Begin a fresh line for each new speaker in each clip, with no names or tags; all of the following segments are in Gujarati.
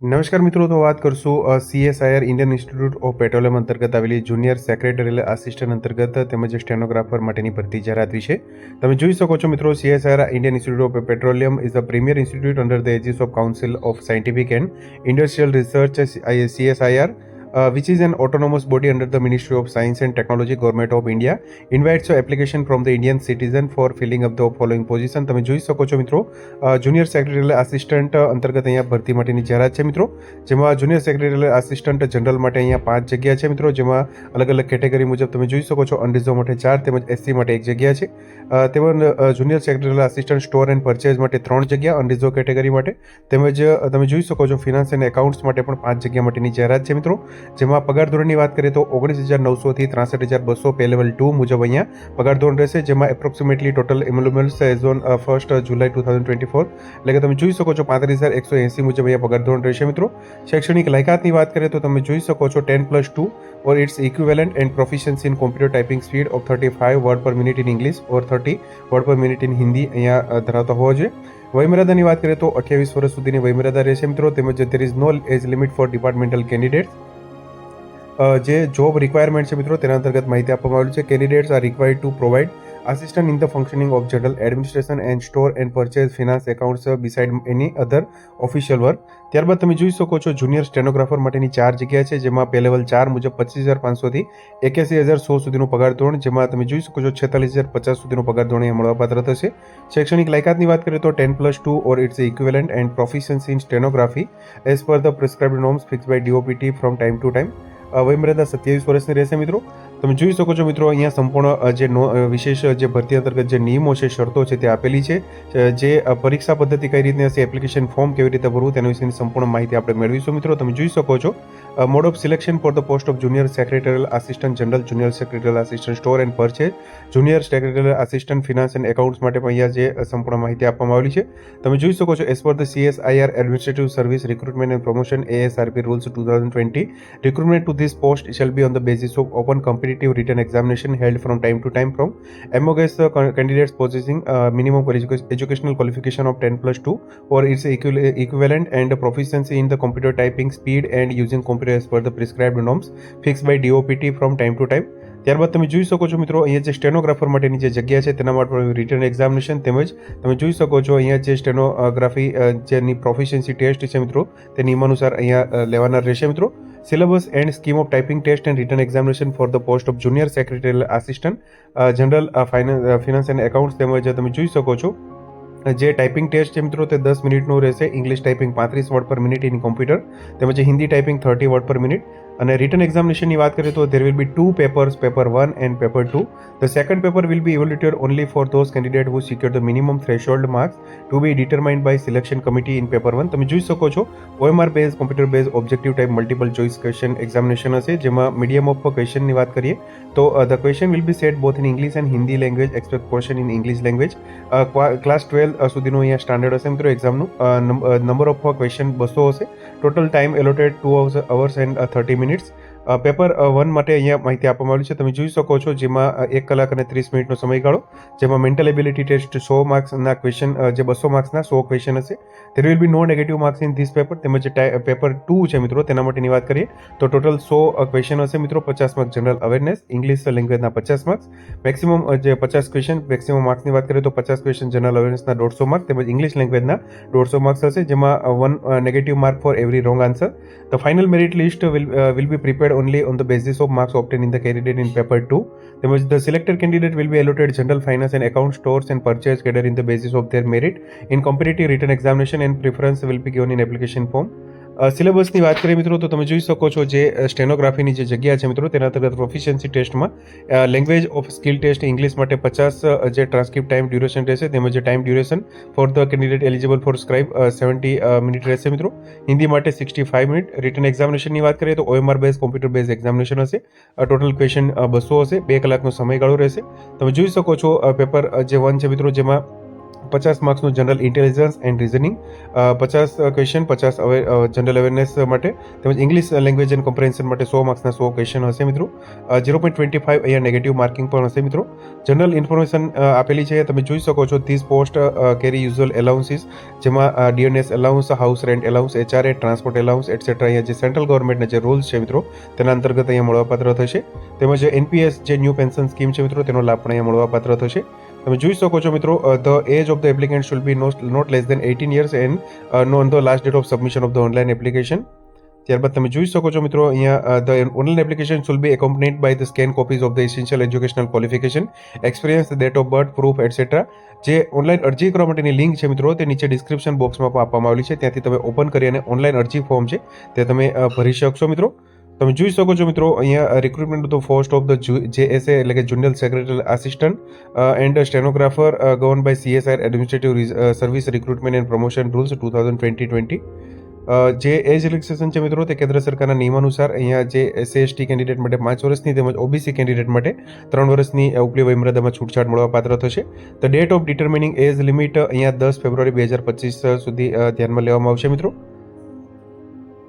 નમસ્કાર મિત્રો, તો વાત કરશું CSIR Indian Institute of Petroleum અંતર્ગત આવેલી જુનિયર સેક્રેટરીયલ આસિસ્ટન્ટ અંતર્ગત તેમજ સ્ટેનોગ્રાફર માટેની ભરતી જાહેરાત વિશે. તમે જોઈ શકો છો મિત્રો CSIR Indian Institute of Petroleum is a premier institute under the aegis of Council of Scientific and Industrial Research CSIR uh, which is an autonomous body under the Ministry of Science and Technology, Government of India, invites a application from the Indian citizen for filling up the. તમે જોઈ શકો છો મિત્રો જુનિયર સેક્રેટરીયલ આસિસ્ટન્ટ અંતર્ગત અહીંયા ભરતી માટેની જાહેરાત છે મિત્રો. જેમાં જુનિયર સેક્રેટરીયલ આસિસ્ટન્ટ જનરલ માટે અહીંયા પાંચ જગ્યા છે મિત્રો. જેમાં અલગ અલગ કેટેગરી મુજબ તમે જોઈ શકો છો અનરિઝર્વ માટે ચાર તેમજ એસસી માટે એક જગ્યા છે. તેમજ junior secretarial assistant store and purchase માટે ત્રણ જગ્યા અનરિઝર્વ કેટેગરી માટે. તેમજ તમે જોઈ શકો છો ફિનાન્સ એન્ડ એકાઉન્ટ્સ માટે પણ પાંચ જગ્યા માટેની જાહેરાત છે મિત્રો. જેમાં પગાર ધોરણની વાત કરીએ તો ઓગણીસ હજાર નવસોથી ત્રાસઠ હજાર બસો પે લેવલ ટુ મુજબ અહીંયા પગાર ધોરણ રહેશે, જેમાં approximately total emoluments as on first July two thousand twenty four એટલે કે તમે જોઈ શકો છો પાંત્રીસ હજાર એકસો એંસી મુજબ અહીંયા પગાર ધોરણ રહેશે મિત્રો. શૈક્ષણિક લાયકાતની વાત કરીએ તો તમે જોઈ શકો છો ten plus two or its equivalent and proficiency in computer typing speed of thirty five word per minute in English or thirty word per minute in Hindi અહીંયા ધરાવતા હોવા જોઈએ. વયમર્યાદાની વાત કરીએ તો અઠ્યાવીસ વર્ષ સુધીની વયમર્યાદા રહેશે મિત્રો, તેમજ there is no age limit for departmental candidate જે જોબ રિક્વાયરમેન્ટ છે મિત્રો, તેના અંતર્ગત માહિતી આપવામાં આવેલી છે. Candidates are required to provide assistant in the functioning of general administration and store and purchase finance accounts beside any other official work. ત્યારબાદ તમે જોઈ શકો છો જુનિયર સ્ટેનોગ્રાફર માટેની ચાર જગ્યા છે, જેમાં પે લેવલ ચાર મુજબ પચીસ હજાર પાંચસોથી એક્યાસી હજાર સો સુધીનું પગાર ધોરણ, જેમાં તમે જોઈ શકો છો, છેતાલીસ હજાર પચાસ સુધીનું પગાર ધોરણ એ મળવાપાત્ર થશે. શૈક્ષણિક લાયકાતની વાત કરીએ તો ten plus two or its equivalent and proficiency in stenography, as per the prescribed norms fix by DOPT from time to time. વયમર્યાદા સત્યાવીસ વર્ષની રહેશે મિત્રો. તમે જોઈ શકો છો મિત્રો, અહીંયા સંપૂર્ણ જે વિશેષ જે ભરતી અંતર્ગત જે નિયમો છે, શરતો છે તે આપેલી છે. જે પરીક્ષા પદ્ધતિ કઈ રીતની હશે એપ્લિકેશન ફોર્મ કેવી રીતે ભરવું તેના વિશેની સંપૂર્ણ માહિતી આપણે મેળવીશું મિત્રો. તમે જોઈ શકો છો mode of selection for the post of junior secretarial assistant general junior secretarial assistant store and purchase junior secretarial assistant finance and accounts માટે પણ અહીંયા જે સંપૂર્ણ માહિતી આપવામાં આવેલી છે. તમે જોઈ શકો છો as per the CSIR administrative service recruitment and promotion ASRP rules two thousand twenty recruitment to this post shall be on the basis of open open competitive written examination held from time to time from amongst the candidates possessing uh, minimum educational qualification of 10 plus 2 or its equi- equivalent and proficiency in the computer typing speed and using computer as per the prescribed norms fixed by DOPT from time to time ત્યારબાદ તમે જોઈ શકો છો મિત્રો અહીંયા જે સ્ટેનોગ્રાફર માટેની જે જગ્યા છે તેના માટે રિટર્ન એક્ઝામિનેશન તેમજ તમે જોઈ શકો છો અહીંયા જે સ્ટેનોગ્રાફી જેની પ્રોફિશિયન્સી ટેસ્ટ છે મિત્રો તે નિયમાનુસાર અહીંયા લેવાના રહેશે મિત્રો syllabus and scheme of typing test and written examination for the post of junior secretarial assistant uh, uh, finance uh, finance and accounts તેમજ તમે જોઈ શકો છો જે ટાઈપિંગ ટેસ્ટ છે મિત્રો તે દસ મિનિટનું રહેશે ઇંગ્લિશ ટાઈપિંગ પાંત્રીસ word per minute in computer તેમજ Hindi typing thirty word per minute અને રિટર્ન એક્ઝામિનેશનની વાત કરીએ તો there will be two papers paper one and paper two the second paper will be evaluated only for those candidate who secure the minimum threshold marks to be determined by selection committee in paper one તમે જોઈ શકો છો OMR base computer base objective type multiple choice question examination હશે, જેમાં મીડિયમ ઓફ ક્વેશ્ચનની વાત કરીએ, તો the question will be set both in English and Hindi language expect question in English language class twelve સુધીનું અહીંયા સ્ટાન્ડર્ડ હશે મિત્રો એક્ઝામનું નંબર ઓફ ક્વેશ્ચન બસો હશે. Total time allotted two hours and thirty minutes paper one માટે અહીંયા માહિતી આપવામાં આવી છે. તમે જોઈ શકો છો જેમાં એક કલાક અને ત્રીસ મિનિટનો સમયગાળો જેમાં મેન્ટલ એબિલિટી ટેસ્ટ સો માર્ક્સના ક્વેશ્ચન જે બસો માર્ક્સના સો ક્વેશ્ચન હશે. There will be no negative marks in this paper તેમજ પેપર ટુ છે મિત્રો, તેના માટેની વાત કરીએ, તો ટોટલ સો ક્વેશ્ચન હશે મિત્રો, પચાસ માર્ક્સ જનરલ અવેરનેસ ઇંગ્લિશ લેંગ્વેજના પચાસ માર્ક્સ મેક્સિમમ જે પચાસ ક્વેશ્ચન મેક્સિમમ માર્ક્સની વાત કરીએ તો પચાસ ક્વેશ્ચન જનરલ અવેરનેસના દોઢસો માર્ક તેમજ ઇંગ્લિશ લેંગ્વેજના દોઢસો માર્ક્સ હશે, જેમાં one negative mark for every wrong answer. The final merit list will, uh, will be prepared only on the basis of marks obtained in the candidate in paper 2. The, the selected candidate will be allotted general finance and account stores and purchase cadre in the basis of their merit. In competitive written examination and preference will be given in application form. સિલેબસની વાત કરીએ મિત્રો, તો તમે જોઈ શકો છો જે સ્ટેનોગ્રાફીની જે જગ્યા છે મિત્રો, તેના અંતર્ગત પ્રોફિશિયન્સી ટેસ્ટમાં language of skill test English માટે પચાસ જે ટ્રાન્સક્રિપ્ટ ટાઈમ ડ્યુરેશન રહેશે, તેમજ time duration for the candidate eligible for scribe seventy minute રહેશે મિત્રો. હિન્દી માટે સિક્સટી ફાઇવ મિનિટ રિટર્ન એક્ઝામિનેશનની વાત કરીએ તો OMR base computer base examination હશે. ટોટલ ક્વેશ્ચન બસો હશે. બે કલાકનો સમયગાળો રહેશે. તમે જોઈ શકો છો પેપર જે વન છે મિત્રો, જેમાં પચાસ માર્ક્સનું જનરલ ઇન્ટેલિજન્સ એન્ડ રિઝનિંગ પચાસ ક્વેશ્ચન પચાસ જનરલ અવેરનેસ માટે, તેમજ ઇંગ્લિશ લેંગ્વેજ એન્ડ કોમ્પ્રેન્શન માટે સો માર્ક્સના સો ક્વેશ્ચન હશે મિત્રો. ઝીરો પોઈન્ટ ટ્વેન્ટી ફાઇવ અહીંયા નેગેટિવ માર્કિંગ પણ હશે મિત્રો. જનરલ ઇન્ફોર્મેશન આપેલી છે, તમે જોઈ શકો છો this post carry usual allowances જેમાં DNS allowance house rent allowance HRA transport allowance etcetera અહીંયા જે સેન્ટ્રલ ગવર્મેન્ટના જે રૂલ્સ છે મિત્રો, તેના અંતર્ગત અહીંયા મળવાપાત્ર થશે. તેમજ એનપીએસ જે ન્યૂ પેન્શન સ્કીમ છે મિત્રો, તેનો લાભ પણ અહીંયા મળવાપાત્ર થશે. તમે જોઈ શકો છો મિત્રો the age of the applicant should be not less than eighteen years and no on the last date of submission of the online application ત્યારબાદ તમે જોઈ શકો છો મિત્રો, અહીંયા the online application shall be accompanied by the scan copies of the essential educational qualification experience date of birth proof etcetera જે ઓનલાઈન અરજી કરવા માટેની લિંક છે મિત્રો, તે નીચે ડિસ્ક્રિપ્શન બોક્સમાં આપવામાં આવેલી છે. ત્યાંથી તમે ઓપન કરી અને ઓનલાઈન અરજી ફોર્મ છે, તે તમે ભરી શકશો મિત્રો. તમે જોઈ શકો છો મિત્રો, અહીંયા રિક્રુટમેન્ટ તો ફર્સ્ટ ઓફ ધ જે એસ એટલે કે junior secretary assistant and stenographer govern by CSR administrative service recruitment and promotion rules two thousand twenty twenty જે એજ રિલેક્સેશન છે મિત્રો, તે કેન્દ્ર સરકારના નિયમાનુસાર અહીંયા જે એસસી એસટી કેન્ડિડેટ માટે પાંચ વર્ષની તેમજ ઓબીસી કેન્ડિડેટ માટે ત્રણ વર્ષની ઉપલી વયમર્યાદામાં છૂટછાટ મળવા પાત્ર થશે. The date of determining age limit અહીંયા દસ ફેબ્રુઆરી બે હજાર પચીસ સુધી ધ્યાનમાં લેવામાં આવશે મિત્રો.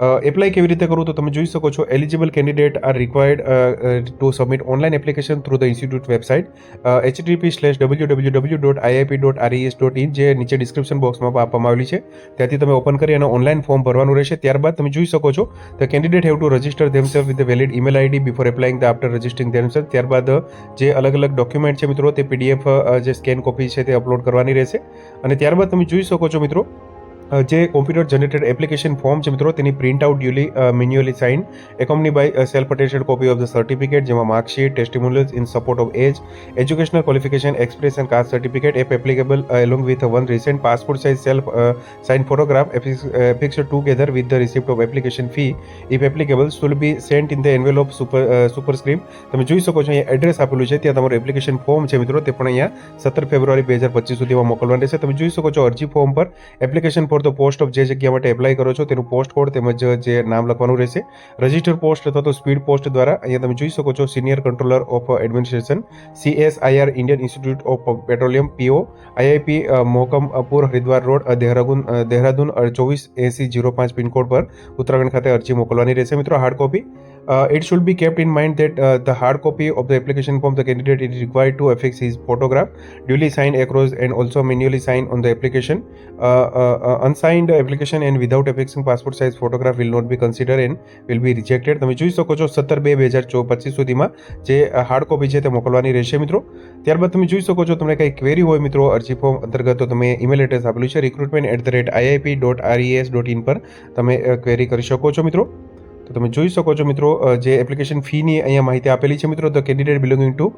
એપ્લાય કેવી રીતે કરવું તો તમે જોઈ શકો છો eligible candidate are required to submit online application through the institute website HTTP slash W W W dot IIP dot RES dot in જે નીચે ડિસ્ક્રિપ્શન બોક્સમાં આપવામાં આવેલી છે. ત્યાંથી તમે ઓપન કરી અને ઓનલાઈન ફોર્મ ભરવાનું રહેશે. ત્યારબાદ તમે જોઈ શકો છો the candidate have to register themself with valid email ID before applying the after registering themself ત્યારબાદ, જે અલગ અલગ ડોક્યુમેન્ટ છે મિત્રો, તે પીડીએફ જે સ્કેન કોપી છે તે અપલોડ કરવાની રહેશે. અને ત્યારબાદ તમે જોઈ શકો છો મિત્રો જે કોમ્પ્યુટર જનરેટેડ એપ્લિકેશન ફોર્મ છે મિત્રો, તેની print out duly manually sign એકોમની by self attested copy of the certificate જેમાં marksheet testimonials in support of age educational qualification express and caste certificate app applicable along with one recent passport size self sign photograph fix together with the receipt of application fee if applicable shall be sent in the envelope super superscribed તમે જોઈ શકો છો, અહીંયા એડ્રેસ આપેલું છે. ત્યાં તમારું એપ્લિકેશન ફોર્મ છે મિત્રો, તે પણ અહીંયા સત્તર ફેબ્રુઆરી બે હજાર પચીસ સુધીમાં મોકલવાનું રહેશે. તમે જોઈ શકો છો અરજી ફોર્મ પર application for the post of જે જગ્યા માટે એપ્લાય કરો છો તેનું પોસ્ટ કોડ તેમજ જે નામ લખવાનું રહેશે. રજિસ્ટર પોસ્ટ અથવા તો સ્પીડ પોસ્ટ દ્વારા અહીંયા તમે જોઈ શકો છો senior controller of administration CSIR Indian Institute of Petroleum PO IIP Mohkampur Haridwar road Dehradun Dehradun ચોવીસ એસી જીરો પાંચ પિનકોડ પર ઉત્તરાખંડ ખાતે અરજી મોકલવાની રહેશે. મિત્રો hard copy it should be kept in mind that uh, the hard copy of the application form the candidate is required to affix his photograph duly signed across and also manually signed on uh, uh, uh, unsigned application and without application passport size photograph will not be consider and will be rejected તમે જોઈ શકો છો સત્તર બે બે હજાર ચો પચીસ સુધીમાં જે હાર્ડ કોપી છે તે મોકલવાની રહેશે મિત્રો. ત્યારબાદ તમે જોઈ શકો છો તમને કંઈ ક્વેરી હોય મિત્રો, અરજી ફોર્મ અંતર્ગત તો તમે ઈમેલ એડ્રેસ આપેલું છે recruitment at the rate IIP dot RES dot in પર તમે ક્વેરી કરી શકો છો મિત્રો. તો તમે જોઈ શકો છો મિત્રો જે એપ્લિકેશન ફીની અહીંયા માહિતી આપેલી છે મિત્રો the candidate belonging to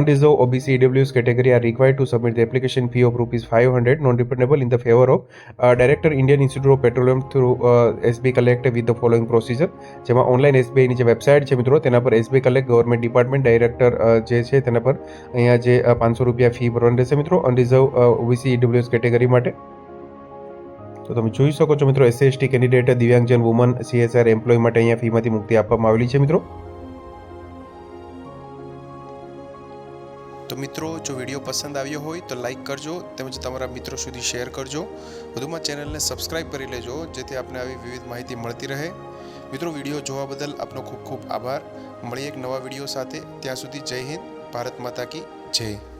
unreserve OBC EWS category are required to submit the application fee of rupees five hundred non refundable in the favour of director Indian Institute of Petroleum through SB collect with the following procedure જેમાં ઓનલાઈન એસબીઆઈની જે વેબસાઇટ છે મિત્રો, તેના પર SB collect government department director જે છે તેના પર અહીંયા જે પાંચસો રૂપિયા ફી ભરવાની રહેશે મિત્રો અનરિઝર્વ ઓબીસી ઈડબ્લ્યુએસ કેટેગરી માટે. તો તમે જોઈ શકો છો મિત્રો એસસી એસટી કેન્ડિડેટ દિવ્યાંગજન વુમન સીએસઆર એમ્પ્લોય માટે અહીંયા ફીમાંથી મુક્તિ આપવામાં આવેલી છે મિત્રો.
તો મિત્રો, જો વીડિયો પસંદ આવ્યો હોય તો લાઈક કરજો, તેમજ તમારા મિત્રો સુધી શેર કરજો. વધુમાં ચેનલને સબસ્ક્રાઇબ કરી લેજો, જેથી આપને આવી વિવિધ માહિતી મળતી રહે. મિત્રો, વીડિયો જોવા બદલ આપનો ખૂબ ખૂબ આભાર. મળીએ એક નવા વીડિયો સાથે. ત્યાં સુધી જય હિન્દ, ભારત માતા કી જય.